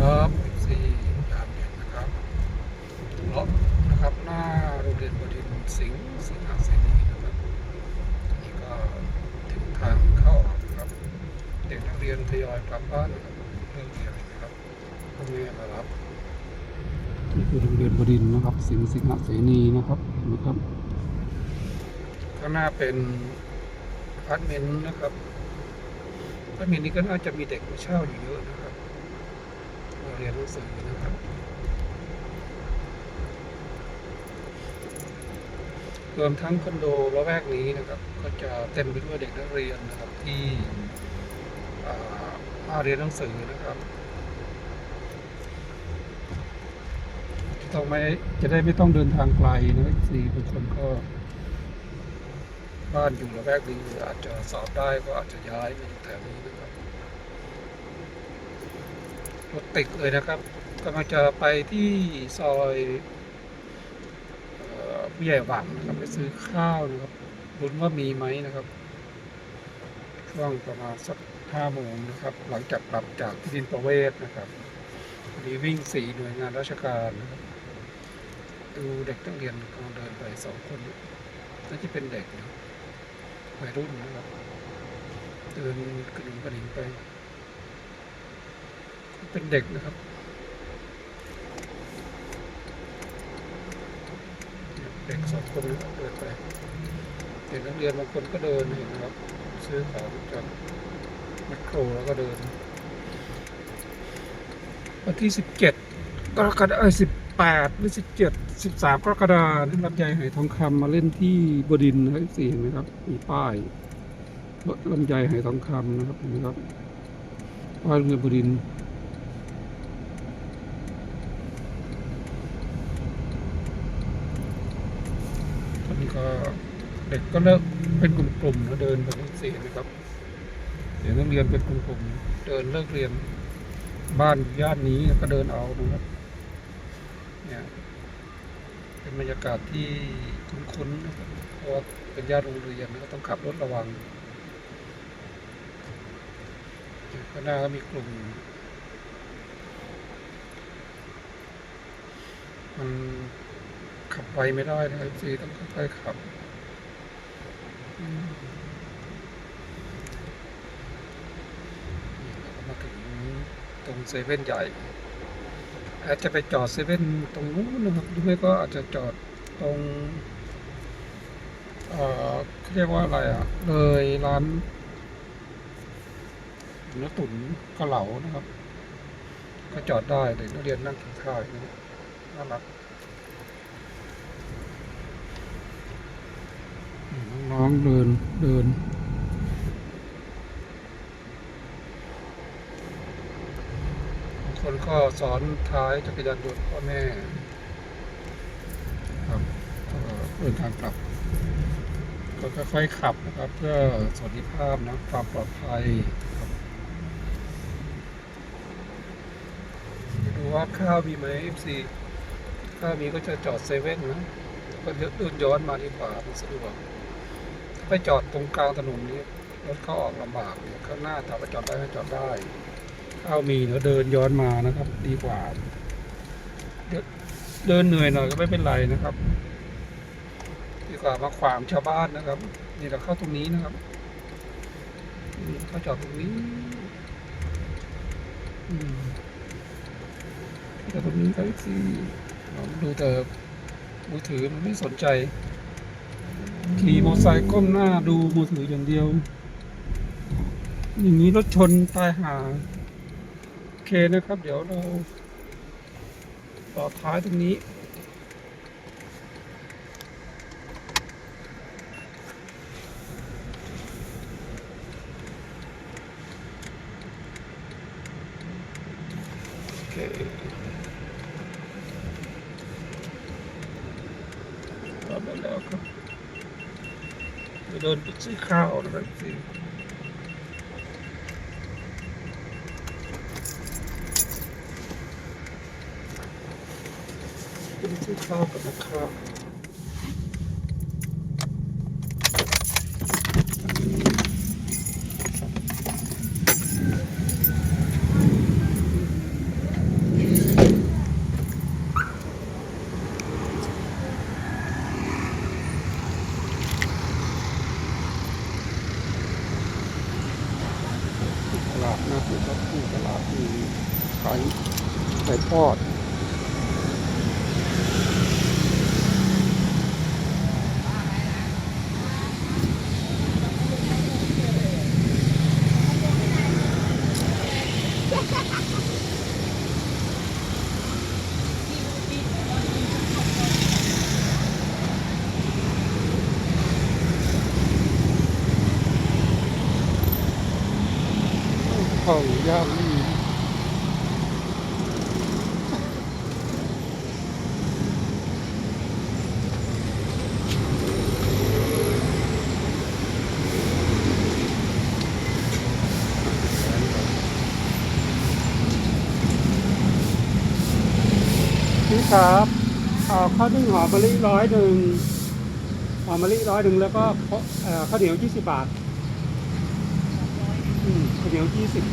ครับสี่ยามเย็นนะครับเลาะนะครับหน้าโรงเรียนบดินทร์สิงห์สิงห์เสนีนะครับอันนี้ก็ถึงทางเข้าออกนะครับ เด็กนักเรียนทยอยกลับบ้านนะครับเรื่องเรียนนะครับพ่อแม่มารับนี่คือโรงเรียนบดินทร์นะครับ สิงห์สิงห์เสนีนะครับเห็นะครับข้างหน้าเป็นอพาร์ตเมนต์นะครับอพาร์ตเมนต์นี้ก็น่าจะมีเด็กมาเช่าอยู่เยอะนะครับมา เรียนหนังสือนะครับ รวมทั้งคอนโดละแวกนี้นะครับ ก็จะเต็มไปด้วยเด็กนักเรียนนะครับที่มาเรียนหนังสือนะครับต้องไม่จะได้ไม่ต้องเดินทางไกลนะสี่บางคนก็ บ้านอยู่ละแวกนี้อาจจะสอบได้ก็อาจจะย้ายมาอยู่แถวนี้นะครับ รถติดเลยนะครับกำลังจะไปที่ซอยออผู้ใหญ่หวังนะครับไปซื้อข้าวนะครับรุ้นว่ามีไหมนะครับ ช่วงประมาณสักห้าโมงนะครับ หลังจากกลับจากที่ดินประเวศนะครับนี่วิ่งสี่หน่วยงานราชการนะครับดูเด็กนักเรียนกำลังเดินไปสองคนน่าจะเป็นเด็กนะวัยรุ่นนะครับเดินกระดิ่งกระดิ่งไป เป็นเด็กนะครับ เด็กสองคนเดินไปเด็กนักเรียนบางคนก็เดินเห็นครับ ซื้อของจากแมคโครแล้วก็เดิน วันที่สิบเจ็ดกรกฎาคมสิบแปดหรือสิบเจ็ดสิบสามกรกฎาคมนี่ลำไยไหทองคำมาเล่นที่บดินนะครับสี่เห็นไหมครับมีป้ายรถลำไยไหทองคำนะครับเห็นไหมครับป้ายโรงเรียนบดินทร์ตอนนี้ ก็เด็กก็เลิกเป็นกลุ่มๆแล้วเดินไปสี่นไหมครับเด็กนักเรียนเป็นกลุ่มๆเดินเลิกเรียนบ้านย่านนี้ก็เดินเอานะครับเนี่ยเป็นบรรยากาศที่คุ้นๆนะครับเพราะเป็นย่านโรงเรียนก็ต้องขับรถระวังข้างหน้าก็มีกลุ่ม มัน ขับไปไม่ได้นะครับซีต้องค่อยๆขับมาถึงตรงเซเว่นใหญ่ อาจจะไปจอดเซเว่นตรงนู้นนะครับหรือไม่ก็อาจจะจอดตรงเอ่อเขาเรียกว่าอะไรอะ เลยร้านเนื้อตุ๋นกะเหลานะครับ ก็จอดได้เด็กนักเรียนนั่งกินข้าวอยู่นะน่ารัก น้องเดินเดินคนก็สอนท้ายจักรยานยนต์พ่อแม่ครับเดินทางกลับ ก็ค่อยๆขับนะครับ เพื่อสวัสดิภาพนะความปลอดภัยครับดูว่าข้าวมีไหม FC ถ้ามีก็จะจอดเซเว่นนะก็เดินย้อนมาดีกว่ามันสะดวก ไปจอดตรงกลางถนนนี้รถเข้าออกลำบากเนี่ยข้างหน้าถ้ามว่าจอดได้ก็จอดได้ข้ามีแล้วเดินย้อนมานะครับ ดีกว่า เดินเหนื่อยหน่อยก็ไม่เป็นไรนะครับ ดีกว่ามาขวางชาวบ้านนะครับ นี่เราเข้าตรงนี้นะครับนี่เข้าจอดตรงนี้อืมตรงนี้ก็สิเราดูแต่มือถือมันไม่สนใจ ขี่มอเตอร์ไซค์ก้มหน้าดูมือถืออย่างเดียว อย่างนี้รถชนตายหาโอเคนะครับ เดี๋ยวเราต่อท้ายตรงนี้โอเคกลับแล้วครับ จะเดินไปซื้อข้าวนะครับสิ ไปซื้อข้าวกันนะครับ ครับที่ตลาดมี ขายไก่ทอด ข้าวย่างนี่ พี่ครับข้าวนึ่งหอมมะลิร้อยหนึ่งหอมมะลิร้อยหนึ่งแล้วก็ข้าวเหนียวยี่สิบบาทข้าวเหนียวยี่สิบ